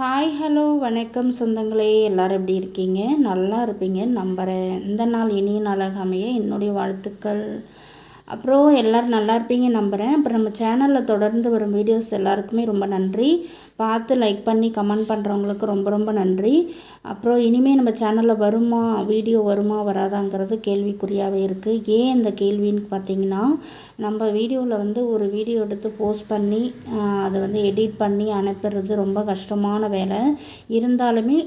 Hi hello வணக்கம் சொந்தங்களே. எல்லோரும் எப்படி இருக்கீங்க? நல்லா இருப்பீங்க நம்புகிறேன் இந்த நாள் இனிய நாளாக அமைய என்னுடைய வாழ்த்துக்கள். அப்புறம் எல்லோரும் நல்லா இருப்பீங்க நம்புகிறேன் அப்புறம் நம்ம சேனலில் தொடர்ந்து வரும் வீடியோஸ் எல்லாருக்குமே ரொம்ப நன்றி. பார்த்து லைக் பண்ணி கமெண்ட் பண்ணுறவங்களுக்கு ரொம்ப ரொம்ப நன்றி. அப்புறம் இனிமேல் நம்ம சேனலில் வருமா வீடியோ வருமா வராதாங்கிறது கேள்விக்குறியாகவே இருக்குது ஏன் இந்த கேள்வின்னு பார்த்தீங்கன்னா நம்ம வீடியோவில் வந்து ஒரு வீடியோ எடுத்து போஸ்ட் பண்ணி அதை வந்து எடிட் பண்ணி அனுப்புறது ரொம்ப கஷ்டமான வேலை. இருந்தாலுமே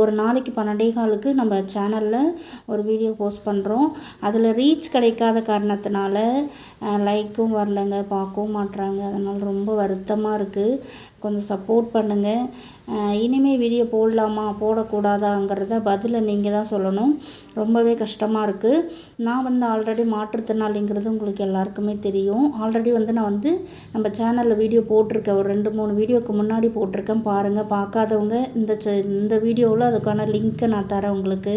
ஒரு நாளைக்கு பன்னெண்டே காலுக்கு நம்ம சேனலில் ஒரு வீடியோ போஸ்ட் பண்ணுறோம் அதில் ரீச் கிடைக்காத காரணத்தினால லைக்கும் வரலைங்க பார்க்கவும் மாட்டுறாங்க அதனால் ரொம்ப வருத்தமாக இருக்குது கொஞ்சம் சப்போர்ட் பண்ணுங்கள் இனிமேல் வீடியோ போடலாமா? போடக்கூடாதாங்கிறத பதிலை நீங்கள் தான் சொல்லணும். ரொம்பவே கஷ்டமாக இருக்குது நான் வந்து ஆல்ரெடி மாற்றுத்திறனாளிங்கிறது உங்களுக்கு எல்லாருக்குமே தெரியும். ஆல்ரெடி வந்து நான் வந்து நம்ம சேனலில் வீடியோ போட்டிருக்கேன். ஒரு ரெண்டு மூணு வீடியோக்கு முன்னாடி போட்டிருக்கேன். பாருங்கள் பார்க்காதவங்க இந்த இந்த வீடியோவில் அதுக்கான லிங்க்கை நான் தரேன் உங்களுக்கு.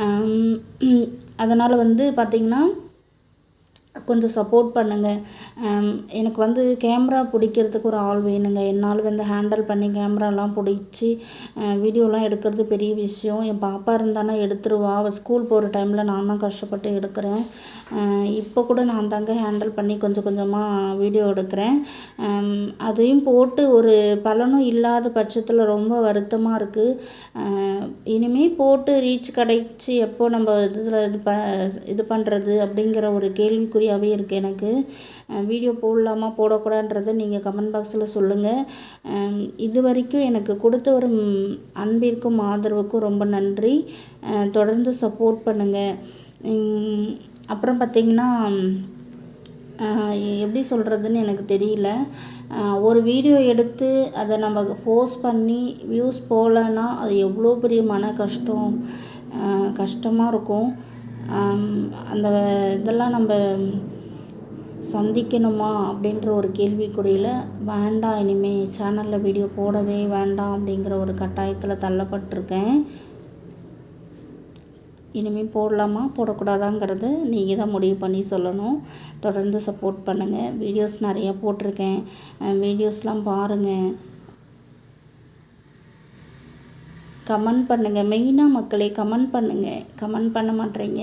அதனால் வந்து பார்த்திங்கன்னா கொஞ்சம் சப்போர்ட் பண்ணுங்கள் எனக்கு வந்து கேமரா பிடிக்கிறதுக்கு ஒரு ஆள் வேணுங்க. என்னால் வந்து ஹேண்டில் பண்ணி கேமராலாம் பிடிச்சி வீடியோலாம் எடுக்கிறது பெரிய விஷயம். என் பாப்பா இருந்தானா எடுத்துருவா. அவள் ஸ்கூல் போகிற டைமில் நான் தான் கஷ்டப்பட்டு எடுக்கிறேன். இப்போ கூட நான் தாங்க ஹேண்டில் பண்ணி கொஞ்சம் கொஞ்சமாக வீடியோ எடுக்கிறேன். அதையும் போட்டு ஒரு பலனும் இல்லாத பட்சத்தில் ரொம்ப வருத்தமாக இருக்குது இனிமேல் போட்டு ரீச் கிடைச்சி எப்போ நம்ம இதில் இது ப இது பண்ணுறது அப்படிங்கிற ஒரு கேள்விக்குறி கேள்விக்குறியாகவே இருக்குது எனக்கு. வீடியோ போடலாமா? போடக்கூடாதுன்றதை நீங்கள் கமெண்ட் பாக்ஸில் சொல்லுங்கள் இது வரைக்கும் எனக்கு கொடுத்த ஒரு அன்பிற்கும் ஆதரவுக்கும் ரொம்ப நன்றி. தொடர்ந்து சப்போர்ட் பண்ணுங்கள் அப்புறம் பார்த்திங்கன்னா எப்படி சொல்கிறதுன்னு எனக்கு தெரியல. ஒரு வீடியோ எடுத்து அதை நம்ம போஸ்ட் பண்ணி வியூஸ் போகலன்னா அது எவ்வளோ பெரிய மன கஷ்டம். கஷ்டமாக இருக்கும். அந்த இதெல்லாம் நம்ம சந்திக்கணுமா அப்படின்ற ஒரு கேள்விக்குறியில் வேண்டாம் இனிமேல் சேனலில் வீடியோ போடவே வேண்டாம் அப்படிங்கிற ஒரு கட்டாயத்தில் தள்ளப்பட்டிருக்கேன். இனிமேல் போடலாமா? போடக்கூடாதாங்கிறது நீங்கள் தான் முடிவு பண்ணி சொல்லணும். தொடர்ந்து சப்போர்ட் பண்ணுங்கள் வீடியோஸ் நிறையா போட்டிருக்கேன். வீடியோஸ்லாம் பாருங்கள் கமெண்ட் பண்ணுங்கள் மெயினாக மக்களே கமெண்ட் பண்ணுங்கள் கமெண்ட் பண்ண மாட்டேறீங்க.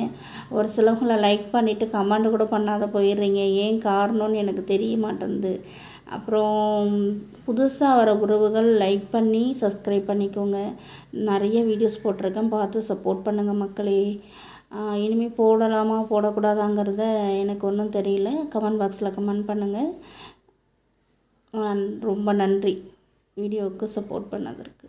ஒரு சிலவங்களை லைக் பண்ணிவிட்டு கமெண்ட் கூட பண்ணாத போயிடுறீங்க. ஏன் காரணம்னு எனக்கு தெரிய மாட்டேங்குது. அப்புறம் புதுசாக வர உறவுகள் லைக் பண்ணி சப்ஸ்கிரைப் பண்ணிக்கோங்க. நிறைய வீடியோஸ் போட்டிருக்கேன். பார்த்து சப்போர்ட் பண்ணுங்கள் மக்களே. இனிமேல் போடலாமா போடக்கூடாதாங்கிறத எனக்கு ஒன்றும் தெரியல. கமெண்ட் பாக்ஸில் கமெண்ட் பண்ணுங்கள் ரொம்ப நன்றி. வீடியோவுக்கு சப்போர்ட் பண்ணதற்கு.